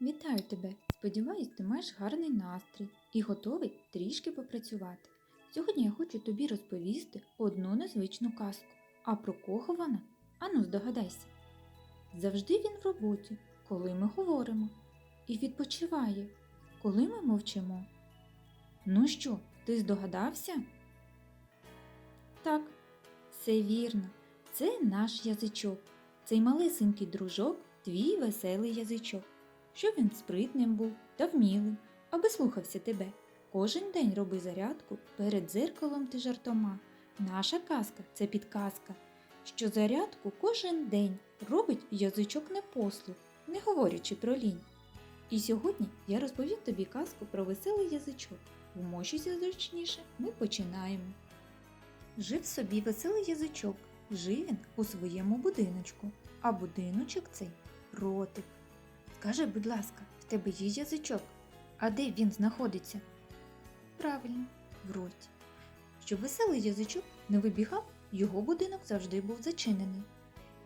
Вітаю тебе! Сподіваюсь, ти маєш гарний настрій і готовий трішки попрацювати. Сьогодні я хочу тобі розповісти одну незвичну казку. А про кого вона? Ану, здогадайся. Завжди він в роботі, коли ми говоримо, і відпочиває, коли ми мовчимо. Ну що, ти здогадався? Так, все вірно, це наш язичок. Цей малесенький дружок твій веселий язичок. Щоб він спритним був та вмілим, аби слухався тебе. Кожен день роби зарядку перед дзеркалом ти жартома. Наша казка це підказка, що зарядку кожен день робить язичок непослух, не говорячи про лінь. І сьогодні я розповім тобі казку про веселий язичок. Вмощуйся зручніше, ми починаємо. Жив собі веселий язичок. Жив він у своєму будиночку, а будиночок цей ротик. Скажи, будь ласка, в тебе є язичок? А де він знаходиться? Правильно, в роті. Щоб веселий язичок не вибігав, його будинок завжди був зачинений.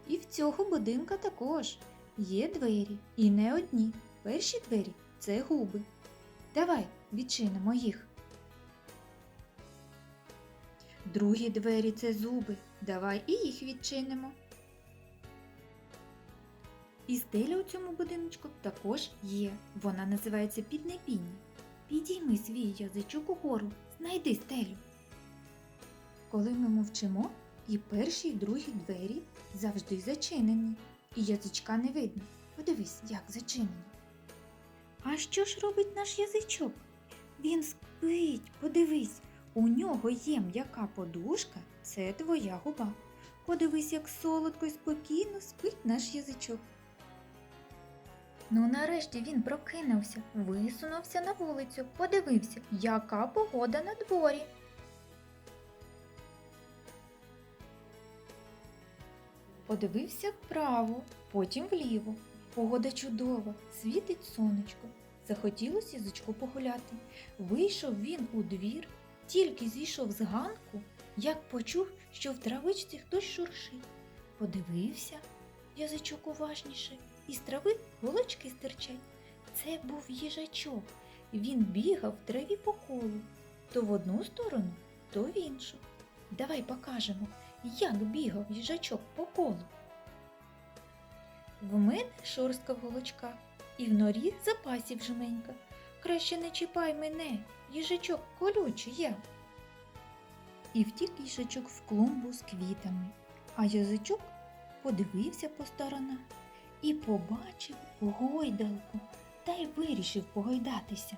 І в цього будинка також є двері, і не одні. Перші двері це губи. Давай відчинимо їх. Другі двері це зуби. Давай і їх відчинимо. І стеля у цьому будиночку також є. Вона називається піднебіння. Підійми свій язичок угору, знайди стелю. Коли ми мовчимо, і перші і другі двері завжди зачинені, і язичка не видно. Подивись, як зачинені. А що ж робить наш язичок? Він спить, подивись, у нього є м'яка подушка, це твоя губа. Подивись, як солодко і спокійно спить наш язичок. Ну, нарешті він прокинувся, висунувся на вулицю, подивився, яка погода на дворі. Подивився вправо, потім вліво. Погода чудова, світить сонечко. Захотілося язичку погуляти. Вийшов він у двір, тільки зійшов з ганку, як почув, що в травичці хтось шуршить. Подивився язичок уважніше, із трави голочки стирчать. Це був їжачок. Він бігав в траві по колу, то в одну сторону, то в іншу. Давай покажемо, як бігав їжачок по колу. В мене шорстка в голочках, і в норі запасів жменька. Краще не чіпай мене, їжачок колючий я. І втік їжачок в клумбу з квітами, а язичок подивився по сторонах і побачив гойдалку та й вирішив погойдатися.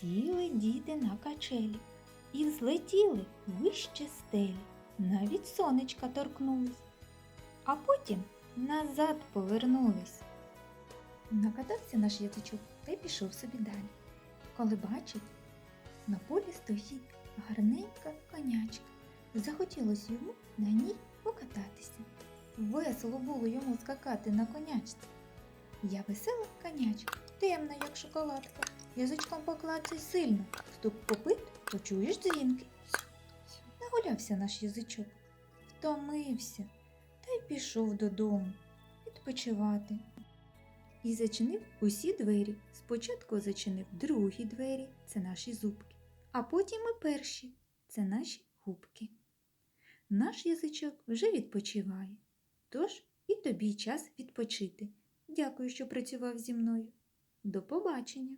Сіли діти на качелі і взлетіли вище стелі, навіть сонечка торкнулись, а потім назад повернулись. Накатався наш язичок та й пішов собі далі. Коли бачить, на полі стоїть гарненька конячка. Захотілося йому на ній. Весело було йому скакати на конячці. Я весела конячка, темна, як шоколадка. Язичком поклацай сильно, стук копит, почуєш дзвінки. Нагулявся наш язичок, втомився та й пішов додому відпочивати. І зачинив усі двері. Спочатку зачинив другі двері, це наші зубки, а потім і перші це наші губки. Наш язичок вже відпочиває. Тож і тобі час відпочити. Дякую, що працював зі мною. До побачення!